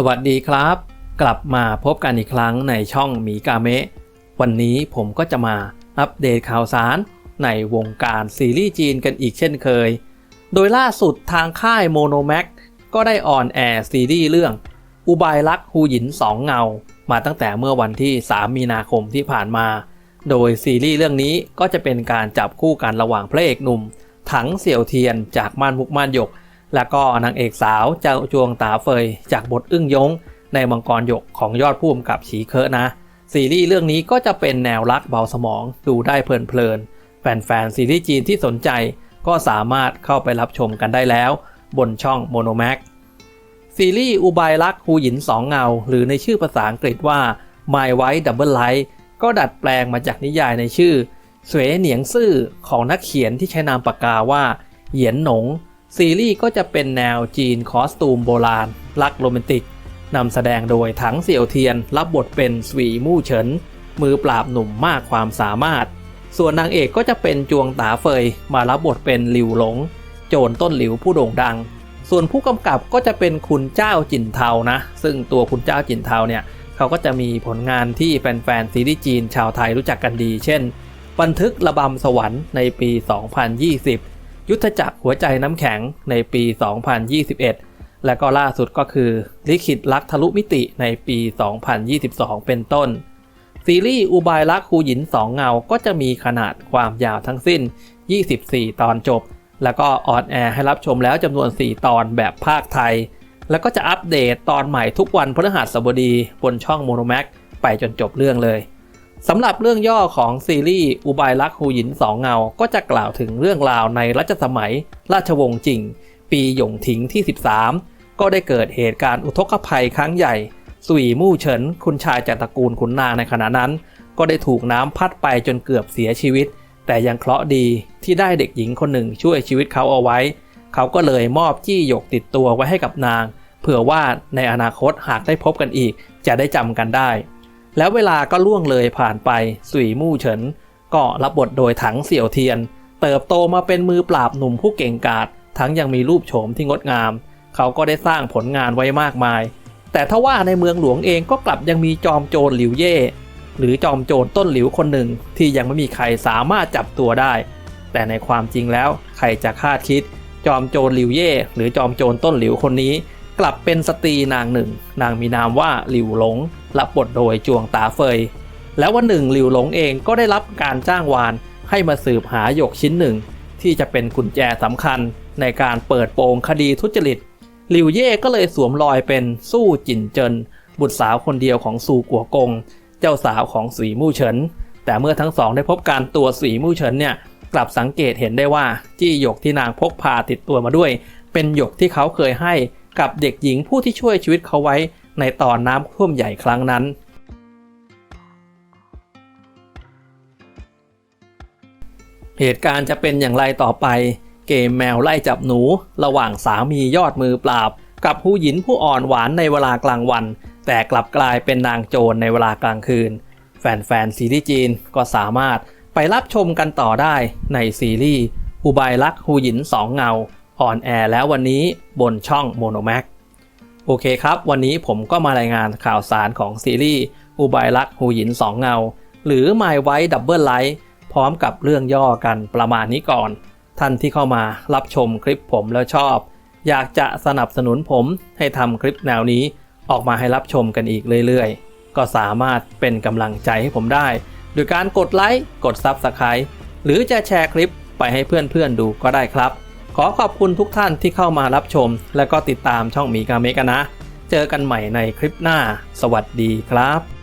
สวัสดีครับ กลับมาพบกันอีกครั้งในช่องมีกาเมะวันนี้ผมก็จะมาอัปเดตข่าวสารในวงการซีรีส์จีนกันอีกเช่นเคย โดยล่าสุดทางค่ายโมโนแม็กก็ได้ออนแอร์ซีรีส์เรื่อง อุบายรักฮูหยินสองเงา มาตั้งแต่เมื่อวันที่ 3 มีนาคมที่ผ่านมา โดยซีรีส์เรื่องนี้ก็จะเป็นการจับคู่กันระหว่างพระเอกหนุ่ม ถังเสี่ยวเทียนจากม่านมุกม่านหยก แล้วก็นางเอกสาวเจ้าจวงตาเฟย จากบทอึ้งยง ในมังกรหยกของยอดผู้กำกับฉีเคอะนะ ซีรีส์เรื่องนี้ก็จะเป็นแนวรักเบาสมองดูได้เพลินๆแฟนๆซีรีส์จีนที่สนใจ ก็สามารถเข้าไปรับชมกันได้แล้ว บนช่องโมโนแม็กซีรีส์อุบายรักฮูหยินสองเงา หรือในชื่อภาษาอังกฤษว่า My White Double Light ก็ดัดแปลงมาจากนิยายในชื่อ สวยเหนียงซื่อของนักเขียนที่ใช้นามปากกาว่า เหยียนหนง ซีรีส์ก็จะเป็นแนวจีนคอสตูมโบราณ รักโรแมนติกนำแสดงโดยถังเสี่ยวเทียน รับบทเป็นสวีมู่เฉิน มือปราบหนุ่มมากความสามารถ ส่วนนางเอกก็จะเป็นจวงตาเฟย มารับบทเป็นหลิวหลง โจรต้นหลิวผู้โด่งดัง ส่วนผู้กำกับก็จะเป็นคุณเจ้าจินเทานะ ซึ่งตัวคุณเจ้าจินเทาเนี่ยเขาก็จะมีผลงานที่แฟนๆซีรีส์จีนชาวไทยรู้จักกันดี เช่น บันทึกระบำสวรรค์ในปี 2020 ยุทธจักรหัวใจน้ำแข็งในปี 2021 และก็ล่าสุดก็คือ ลิขิตรักทะลุมิติในปี 2022 เป็นต้น ซีรีส์อุบายรักครูหยินสองเงา ก็จะมีขนาดความยาวทั้งสิ้น 24 ตอนจบ แล้วก็ออนแอร์ให้รับชมแล้วจำนวน 4 ตอนแบบภาคไทย แล้วก็จะอัปเดตตอนใหม่ทุกวันพฤหัสบดีบนช่องโมโนแม็กไปจนจบเรื่องเลย สำหรับเรื่องย่อของซีรีส์อุบายรักฮูหยินสองเงา ก็จะกล่าวถึงเรื่องราวในรัชสมัย ราชวงศ์จิง ปีหยงถิงที่ 13 ก็ได้เกิดเหตุการณ์อุทกภัยครั้งใหญ่ สุยมู่เฉิน คุณชายจากตระกูลขุนนางในขณะนั้น ก็ได้ถูกน้ำพัดไปจนเกือบเสียชีวิต แต่ยังเคราะห์ดีที่ได้เด็กหญิงคนหนึ่งช่วยชีวิตเขาเอาไว้ เขาก็เลยมอบจี้หยกติดตัวไว้ให้กับนาง เผื่อว่าในอนาคตหากได้พบกันอีกจะได้จำกันได้ แล้วเวลาก็ล่วงเลยผ่านไปสุยมู่เฉินก็รับบทโดยถังเสี่ยวเทียน เติบโตมาเป็นมือปราบหนุ่มผู้เก่งกาจทั้งยังมีรูปโฉมที่งดงาม เขาก็ได้สร้างผลงานไว้มากมาย แต่ถ้าว่าในเมืองหลวงเองก็กลับยังมีจอมโจรหลิวเย่หรือจอมโจรต้นหลิวคนหนึ่งที่ยังไม่มีใครสามารถจับตัวได้ แต่ในความจริงแล้วใครจะคาดคิด จอมโจรหลิวเย่หรือจอมโจรต้นหลิวคนนี้ กลับเป็นสตรีนางหนึ่ง นางมีนามว่าหลิวหลงรับบทโดยจวงตาเฟย แล้ววันหนึ่งหลิวหลงเองก็ได้รับการจ้างวานให้มาสืบหาหยกชิ้นหนึ่ง ที่จะเป็นกุญแจสำคัญในการเปิดโปงคดีทุจริตหลิวเย่ก็เลยสวมรอยเป็นสู้จินเจิน บุตรสาวคนเดียวของซูกัวกง เจ้าสาวของสีมู่เฉิน แต่เมื่อทั้งสองได้พบการตัวสีมู่เฉินเนี่ยกลับสังเกตเห็นได้ว่า จี้หยกที่นางพกพาติดตัวมาด้วย เป็นหยกที่เขาเคยให้ กับเด็กหญิงผู้ที่ช่วยชีวิตเขาไว้ในตอนน้ำท่วมใหญ่ครั้งนั้น เหตุการณ์จะเป็นอย่างไรต่อไป เกมแมวไล่จับหนู ระหว่างสามียอดมือปราบ กับผู้หญิงผู้อ่อนหวานในเวลากลางวัน แต่กลับกลายเป็นนางโจรในเวลากลางคืน แฟนๆซีรีส์จีนก็สามารถไปรับชมกันต่อได้ในซีรีส์อุบายรักฮูหยินสองเงา ออนแอร์แล้ววันนี้บนช่องโมโนแม็กโอเคครับ วันนี้ผมก็มารายงานข่าวสารของซีรีส์ อุบายรักฮูหยินสองเงา หรือ My White Double Light พร้อมกับเรื่องย่อกันประมาณนี้ก่อน ท่านที่เข้ามารับชมคลิปผมแล้วชอบ อยากจะสนับสนุนผมให้ทำคลิปแนวนี้ออกมาให้รับชมกันอีกเรื่อยๆ ก็สามารถเป็นกำลังใจให้ผมได้โดยการกดไลค์ กด Subscribe หรือจะแชร์คลิปไปให้เพื่อนๆดูก็ได้ครับ ขอขอบคุณทุกท่านที่เข้ามารับชม และก็ติดตามช่องมีกาเมกันนะ เจอกันใหม่ในคลิปหน้า สวัสดีครับ